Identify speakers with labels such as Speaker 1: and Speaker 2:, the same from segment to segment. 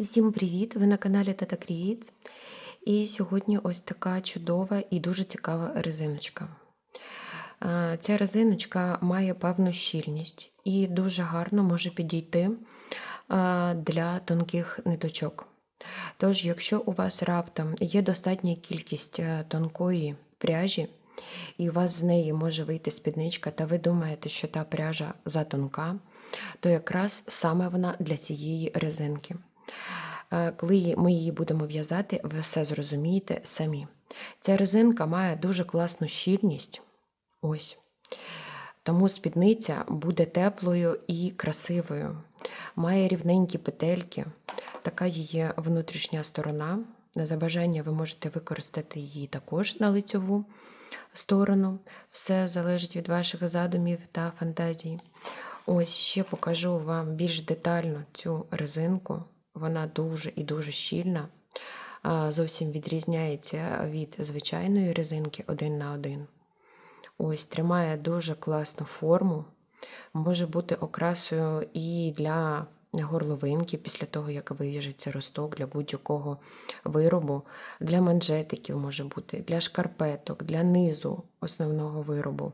Speaker 1: Всім привіт! Ви на каналі Tata Creates. І сьогодні ось така чудова і дуже цікава резиночка. Е, Ця резиночка має певну щільність і дуже гарно може підійти е, для тонких ниточок. Тож, якщо у вас раптом є достатня кількість е, тонкої пряжі, і у вас з неї може вийти спідничка, та ви думаєте, що та пряжа затонка, то якраз саме вона для цієї резинки. Е, Коли ми її будемо в'язати, ви все зрозумієте самі. Ця резинка має дуже класну щільність. Ось. Тому спідниця буде теплою і красивою. Має рівненькі петельки, така її внутрішня сторона. За бажання ви можете використати її також на лицьову сторону. Все залежить від ваших задумів та фантазій. Ось ще покажу вам більш детально цю резинку. Вона дуже і дуже щільна. Зовсім відрізняється від звичайної резинки один на один. Ось тримає дуже класну форму. Може бути окрасою і для горловинки після того, як виїжджиться росток для будь-якого виробу, для манжетиків може бути, для шкарпеток, для низу основного виробу.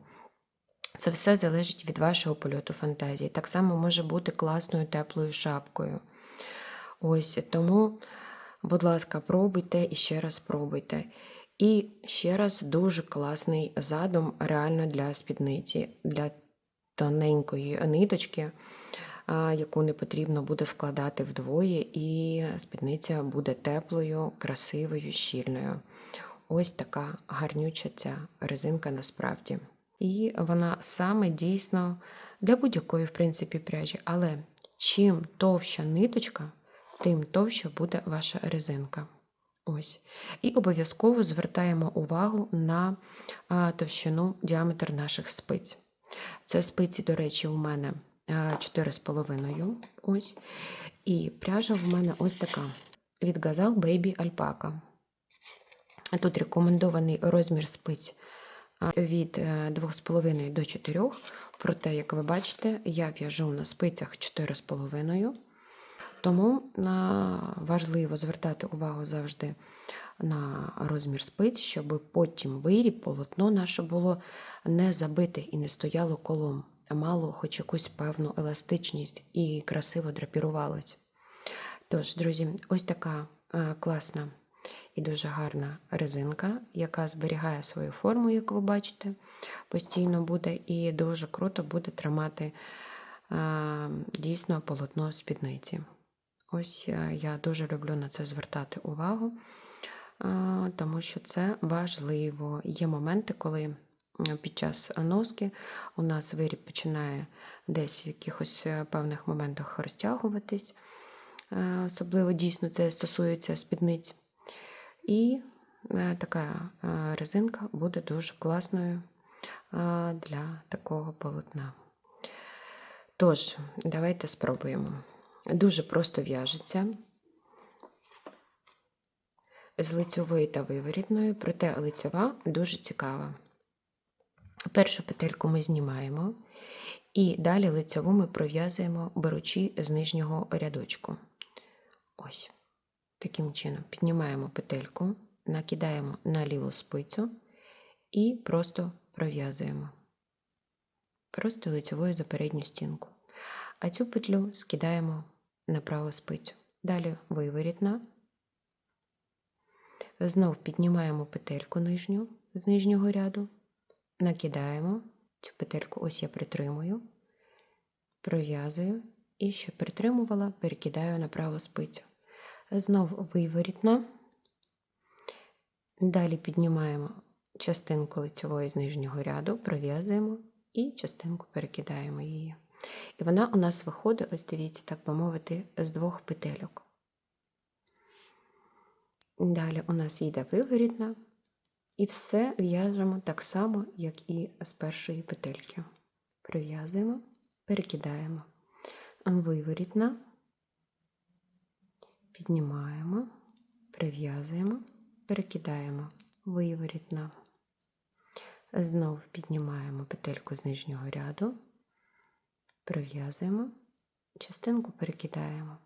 Speaker 1: Це все залежить від вашого польоту фантазії. Так само може бути класною теплою шапкою. Ось тому, будь ласка, пробуйте і ще раз пробуйте. І ще раз дуже класний задум реально для спідниці, для тоненької ниточки, яку не потрібно буде складати вдвоє, і спідниця буде теплою, красивою, щільною. Ось така гарнюча ця резинка насправді. І вона саме дійсно для будь-якої, в принципі, пряжі. Але чим товща ниточка, тим товща буде ваша резинка. Ось. І обов'язково звертаємо увагу на товщину діаметр наших спиць. Це спиці, до речі, у мене а, 4,5. Ось. І пряжа в мене ось така від Gazal Baby Alpaca. Тут рекомендований розмір спиць від е, 2,5 до 4. Проте, як ви бачите, я в'яжу на спицях 4,5. Тому важливо звертати увагу завжди на розмір спиць, щоб потім виріб, полотно наше було не забите і не стояло колом, а мало хоч якусь певну еластичність і красиво драпірувалось. Тож, друзі, ось така а, класна і дуже гарна резинка, яка зберігає свою форму, як ви бачите, постійно буде, і дуже круто буде тримати дійсно полотно спідниці. Ось е, я дуже люблю на це звертати увагу, тому що це важливо. Є моменти, коли е, під час носки у нас виріб починає десь в якихось е, певних моментах розтягуватись. Е, Особливо дійсно це стосується спідниць. І е, така е, резинка буде дуже класною е, для такого полотна. Тож, давайте спробуємо. Дуже просто в'яжеться з лицьової та виворітною, проте лицьова дуже цікава. Першу петельку ми знімаємо, і далі лицьову ми пров'язуємо, беручи з нижнього рядочку. Ось. Таким чином піднімаємо петельку, накидаємо на ліву спицю і просто пров'язуємо. Просто лицьовою за передню стінку. А цю петлю скидаємо на праву спицю. Далі виворітна. Знов піднімаємо петельку нижню з нижнього ряду, накидаємо цю петельку, ось я притримую, пров'язую і щоб притримувала, перекидаю на праву спицю. Знов виворітно. Далі піднімаємо частинку лицьової з нижнього ряду, пров'язуємо і частинку перекидаємо її. І вона у нас виходить, ось дивіться, так би мовити, з двох петельок. Далі у нас йде виворітна, і все в'яжемо так само, як і з першої петельки. Пров'язуємо, перекидаємо. Виворітна, піднімаємо, прив'язуємо, перекидаємо, виворітна. Знов піднімаємо петельку з нижнього ряду, прив'язуємо, частинку перекидаємо.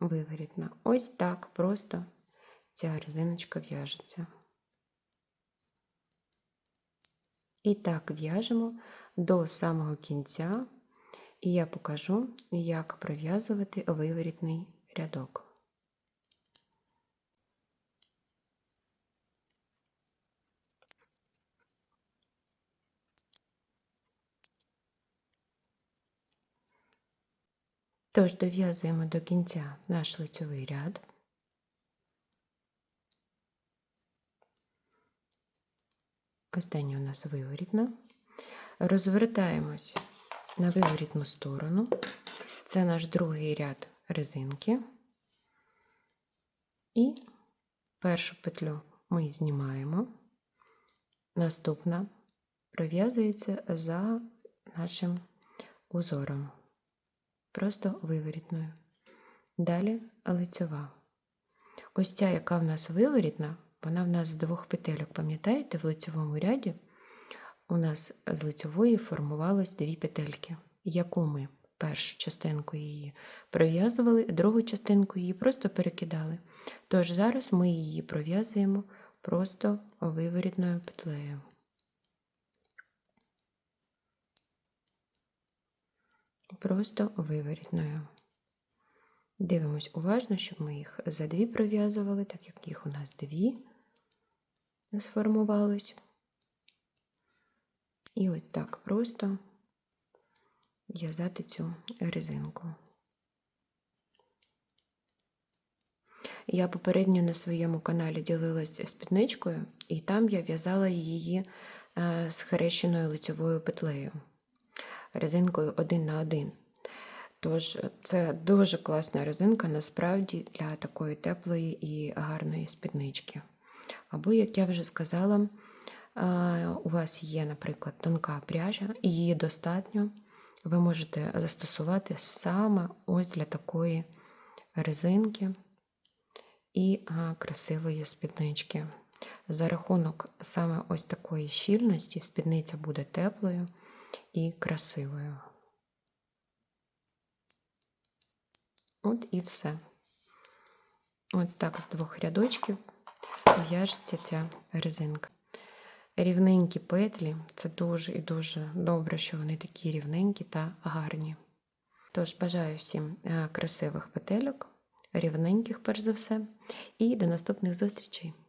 Speaker 1: виворітна. Ось так просто ця резиночка в'яжеться. І так в'яжемо до самого кінця, і я покажу, як пров'язувати виворітний рядок. Тож дов'язуємо до кінця наш лицьовий ряд. Остання у нас виворітна. Розвертаємось на виворітну сторону. Це наш другий ряд резинки. І першу петлю ми знімаємо. Наступна пров'язується за нашим узором, просто виворітною. Далі лицьова. Ось ця, яка в нас виворітна, вона в нас з двох петельок, пам'ятаєте, в лицьовому ряді у нас з лицьової формувалось дві петельки, яку ми першу частинку її пров'язували, другу частинку її просто перекидали. Тож зараз ми її пров'язуємо просто виворітною петлею. Просто виворітною. Дивимось уважно, щоб ми їх за дві пров'язували, так як їх у нас дві сформувались. І ось так просто в'язати цю резинку. Я попередньо на своєму каналі ділилася спідничкою, і там я в'язала її е, з хрещеною лицьовою петлею, резинкою один на один. Тож це дуже класна резинка насправді для такої теплої і гарної спіднички. Або, як я вже сказала, у вас є, наприклад, тонка пряжа, і її достатньо, ви можете застосувати саме ось для такої резинки і красивої спіднички. За рахунок саме ось такої щільності спідниця буде теплою і красивою. От і все. Ось так з двох рядочків в'яжеться ця резинка. Рівненькі петлі це дуже і дуже добре, що вони такі рівненькі та гарні. Тож, бажаю всім красивих петельок, рівненьких, перш за все, і до наступних зустрічей!